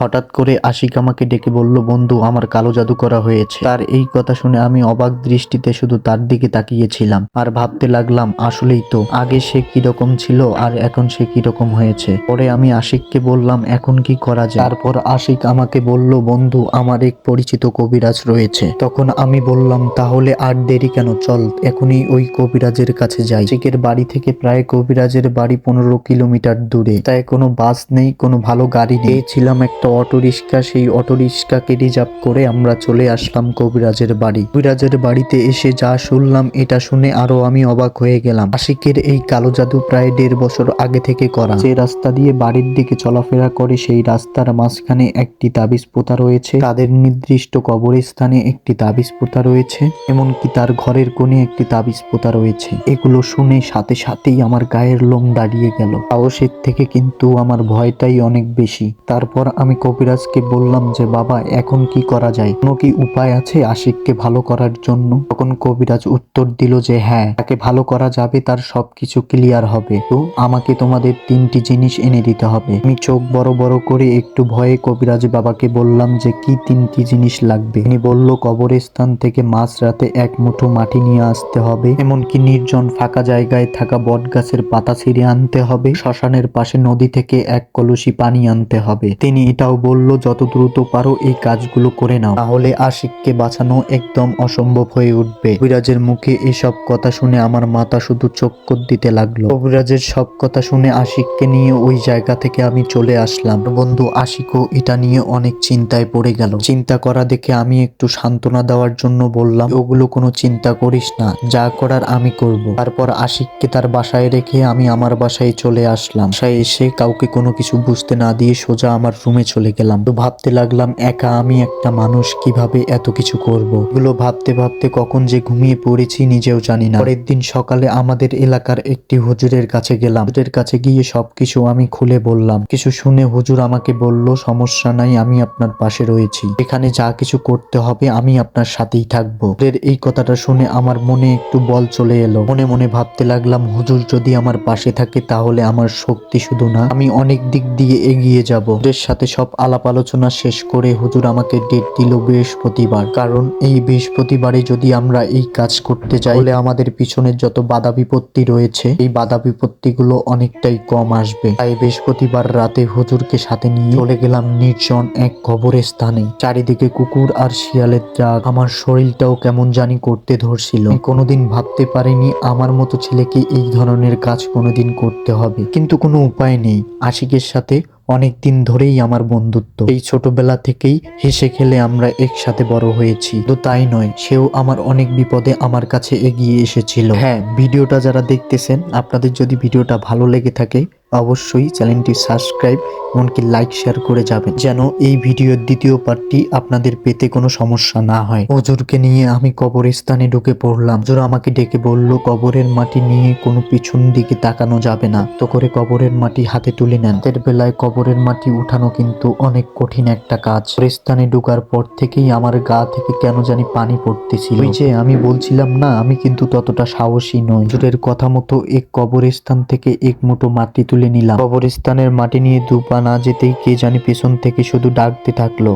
হঠাৎ করে আশিক আমাকে ডেকে বলল, বন্ধু, আমার কালো জাদু করা হয়েছে। তার এই কথা শুনে আমি অবাক দৃষ্টিতে শুধু তার দিকে তাকিয়েছিলাম আর ভাবতে লাগলাম, আসলেই তো, আগে সে কীরকম ছিল আর এখন সে কীরকম হয়েছে? পরে আমি আশিককে বললাম, এখন কি করা যায়? তারপর আশিক আমাকে বলল, বন্ধু, আমার এক পরিচিত কবিরাজ রয়েছে। তখন আমি বললাম, তাহলে আর দেরি কেন? চল, এখনই ওই কবিরাজের কাছে যাই। আশিকের বাড়ি থেকে প্রায় কবিরাজের বাড়ি পনেরো কিলোমিটার দূরে। তাই কোনো বাস নেই, কোনো ভালো গাড়ি নেই। ছিলাম একটা অটো রিক্সা সেই অটো রিক্সাকে রিজার্ভ করে আমরা চলে আসলাম কবিরাজের বাড়ি। কবিরাজের বাড়িতে এসে যা শুনলাম, এটা শুনে আরও আমি অবাক হয়ে গেলাম। আশিকের এই কালো জাদু প্রায় দেড় বছর আগে থেকে করা। যে রাস্তা দিয়ে বাড়ির দিকে চলাফেরা করে, সেই রাস্তার মাঝখানে একটি তাবিজ পোতা রয়েছে। তাদের নির্দিষ্ট কবরস্থানে একটি তাবিজ পোতা রয়েছে, এমনকি তার ঘরের কোণে একটি তাবিজ পোতা রয়েছে। এগুলো শুনে সাথে সাথেই আমার গায়ের লোম দাঁড়িয়ে গেল। সাহসের থেকে কিন্তু আমার ভয়টাই অনেক বেশি। তারপর আমি কবিরাজকে বললাম যে, বাবা, এখন কি করা যায়? কোনো কি উপায় আছে আশিককে ভালো করার জন্য? তখন কবিরাজ উত্তর দিল যে হ্যাঁ তাকে ভালো করা যাবে, তার সবকিছু ক্লিয়ার হবে। তো আমাকে তোমাদের তিনটি জিনিস এনে দিতে হবে। আমি চোখ বড় বড় করে একটু ভয়ে কবিরাজ বাবাকে বললাম যে, কি তিনটি জিনিস লাগবে? তিনি বলল, কবরস্থান থেকে মাঝ রাতে এক মুঠো মাটি নিয়ে আসতে হবে। এমনকি নির্জন ফাঁকা জায়গায় থাকা বট গাছের পাতা ছিঁড়ে আনতে হবে। শ্মশানের পাশে নদী থেকে এক কলসি পানি আনতে হবে। তিনি এটাও বলল, যত দ্রুত পারো এই কাজগুলো করে নাও। তাহলে আশিককে বাঁচানো একদম অসম্ভব হয়ে উঠবে। কবিরাজের মুখে এসব কথা শুনে আমার মাথা শুধু চক্কর দিতে লাগল। কবিরাজের সব কথা শুনে আশিককে নিয়ে ওই জায়গা থেকে আমি চলে আসলাম। বন্ধু, আশিকও এটা নিয়ে অনেক চিন্তায় পড়ে গেল। চিন্তা করা দেখে আমি একটু সান্ত্বনা দেওয়ার জন্য বললাম, ওগুলো কোনো চিন্তা করিস না, যা করার আমি করব। তারপর আশিককে তার বাসায় রেখে আমি আমার বাসায় চলে আসলাম। বাসায় এসে কাউকে কোনো কিছু বুঝতে না দিয়ে সোজা আমার রুমে চলে গেলাম। তো ভাবতে লাগলাম, একা আমি একটা মানুষ কীভাবে এত কিছু করব? এগুলো ভাবতে ভাবতে কখন যে ঘুমিয়ে পড়েছি নিজেও জানি না। পরের দিন সকালে আমাদের এলাকার একটি হুজুরের কাছে গেলাম। হুজুরের কাছে গিয়ে সবকিছু আমি খুলে বললাম। কিছু শুনে হুজুর আমাকে বলল, সমস্যা নাই, আমি আপনার পাশে রয়েছি। এখানে যা কিছু করতে হবে, আমি আপনার সাথেই থাকব। হুজুরের এই কথাটা শুনে আমার মনে একটু বল চলে এলো। মনে মনে ভাবতে লাগলাম, হুজুর যদি আমার পাশে থাকে, তাহলে আমার শক্তি শুধু না, আমি অনেক দিক দিয়ে এগিয়ে যাব। হুজুরের সাথে সব আলাপ আলোচনা শেষ করে হুজুর আমাকে ডেট দিল বৃহস্পতিবার। কারণ এই বৃহস্পতিবারে যদি আমরা এই কাজ করতে যাই, তাহলে আমাদের পিছনের যত বাধা বিপত্তি রয়েছে, এই বাধা বিপত্তিগুলো অনেকটাই কম আসবে। তাই বৃহস্পতিবার রাতে হুজুরকে সাথে নিয়ে চলে গেলাম নির্জন এক কবরের স্থানে চারিদিকে কুকুর আর শিয়ালের ডাক আমার শরীরটাও কেমন জানি করতে ধরছিল। কোনোদিন ভাবতে পারিনি আমার মতো ছেলেকে এই ধরনের কাজ কোনোদিন করতে হবে। কিন্তু কোনো উপায় নেই। আশিকের সাথে অনেক দিন ধরেই আমার বন্ধুত্ব। এই ছোটবেলা থেকেই হেসে খেলে আমরা একসাথে বড় হয়েছি। তো তাই নয়, সেও আমার অনেক বিপদে আমার কাছে এগিয়ে এসেছিল। হ্যাঁ ভিডিওটা যারা দেখতেছেন, আপনাদের যদি ভিডিওটা ভালো লেগে থাকে অবশ্যই চ্যানেলটি সাবস্ক্রাইব এমনকি লাইক, শেয়ার করে যাবেন, যেন এই ভিডিওর দ্বিতীয় পার্টটি আপনাদের পেতে কোনো সমস্যা না হয়। হুজুরকে নিয়ে আমি কবরস্থানে ঢুকে পড়লাম। হুজুর আমাকে ডেকে বলল, কবরের মাটি নিয়ে কোনো পিছন দিকে তাকানো যাবে না। তো করে কবরের মাটি হাতে তুলে নেন। রাতের বেলায় কবরের মাটি উঠানো কিন্তু অনেক কঠিন একটা কাজ। কবরস্থানে ঢোকার পর থেকেই আমার গা থেকে কেন জানি পানি পড়তেছিল। ওই যে আমি বলছিলাম না, আমি কিন্তু ততটা সাহসী নই। হুজুরের কথা মতো এক কবরস্থান থেকে এক মুঠো মাটি তুলে নিলাম। কবরস্থানের মাটি নিয়ে দুপা না যেতেই কে জানি পেছন থেকে শুধু ডাকতে থাকল।